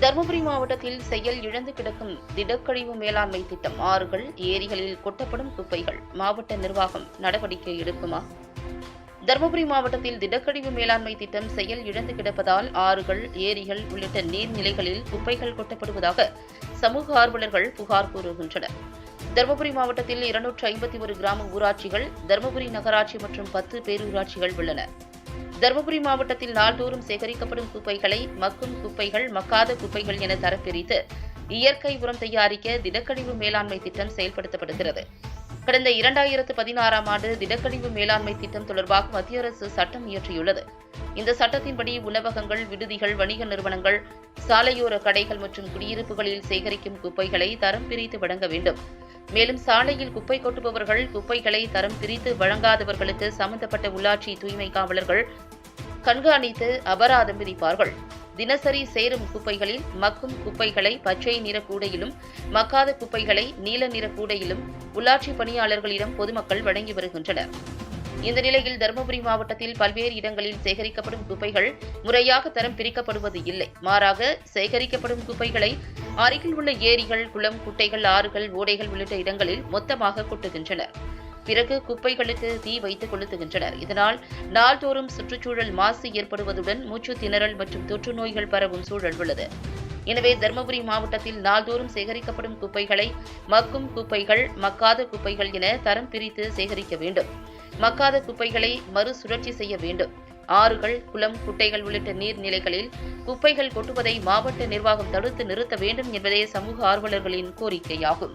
தருமபுரி மாவட்டத்தில் செயல் இழந்து கிடக்கும் திடக்கழிவு மேலாண்மை திட்டம் ஆறுகள் ஏரிகளில் கொட்டப்படும் குப்பைகள் மாவட்ட நிர்வாகம் நடவடிக்கை எடுக்குமா? தருமபுரி மாவட்டத்தில் திடக்கழிவு மேலாண்மை திட்டம் செயல் இழந்து கிடப்பதால் ஆறுகள் ஏரிகள் உள்ளிட்ட நீர்நிலைகளில் குப்பைகள் கொட்டப்படுவதாக சமூக ஆர்வலர்கள் புகார் கூறுகின்றனர். தருமபுரி மாவட்டத்தில் இருநூற்று ஐம்பத்தி ஒரு கிராம ஊராட்சிகள் தருமபுரி நகராட்சி மற்றும் பத்து பேரூராட்சிகள் உள்ளன. தருமபுரி மாவட்டத்தில் நாள்தோறும் சேகரிக்கப்படும் குப்பைகளை மக்கும் குப்பைகள் மக்காத குப்பைகள் என தரப்பிரித்து இயற்கை உரம் தயாரிக்க திடக்கழிவு மேலாண்மை திட்டம் செயல்படுத்தப்படுகிறது. கடந்த இரண்டாயிரத்து பதினாறாம் ஆண்டு திடக்கழிவு மேலாண்மை திட்டம் தொடர்பாக மத்திய அரசு சட்டம் இயற்றியுள்ளது. இந்த சட்டத்தின்படி உணவகங்கள் விடுதிகள் வணிக நிறுவனங்கள் சாலையோர கடைகள் மற்றும் குடியிருப்புகளில் சேகரிக்கும் குப்பைகளை தரம் பிரித்து வழங்க வேண்டும். மேலும் சாலையில் குப்பை கொட்டுபவர்கள் குப்பைகளை தரம் பிரித்து வழங்காதவர்களுக்கு சம்பந்தப்பட்ட உள்ளாட்சி தூய்மை காவலர்கள் கண்காணித்து அபராதம் விதிப்பார்கள். தினசரி சேரும் குப்பைகளில் மக்கும் குப்பைகளை பச்சை நிற கூடையிலும் மக்காத குப்பைகளை நீல நிற கூடையிலும் உள்ளாட்சி பணியாளர்களிடம் பொதுமக்கள் வழங்கி வருகின்றனர். இந்த நிலையில் தருமபுரி மாவட்டத்தில் பல்வேறு இடங்களில் சேகரிக்கப்படும் குப்பைகள் முறையாக தரம் பிரிக்கப்படுவது இல்லை. மாறாக சேகரிக்கப்படும் குப்பைகளை அருகில் உள்ள ஏரிகள் குளம் குட்டைகள் ஆறுகள் ஓடைகள் உள்ளிட்ட இடங்களில் மொத்தமாக கொட்டுகின்றனர். பிறகு குப்பைகளுக்கு தீ வைத்து கொளுத்துகின்றனர். இதனால் நாள்தோறும் சுற்றுச்சூழல் மாசு ஏற்படுவதுடன் மூச்சு திணறல் மற்றும் தொற்று நோய்கள் பரவும் சூழல் உள்ளது. எனவே தருமபுரி மாவட்டத்தில் நாள்தோறும் சேகரிக்கப்படும் குப்பைகளை மக்கும் குப்பைகள் மக்காத குப்பைகள் என தரம் பிரித்து சேகரிக்க வேண்டும். மக்காத குப்பைகளை மறுசுழற்சி செய்ய வேண்டும். ஆறுகள் குளம் குட்டைகள் உள்ளிட்ட நீர்நிலைகளில் குப்பைகள் கொட்டுவதை மாவட்ட நிர்வாகம் தடுத்து நிறுத்த வேண்டும் என்பதே சமூக ஆர்வலர்களின் கோரிக்கையாகும்.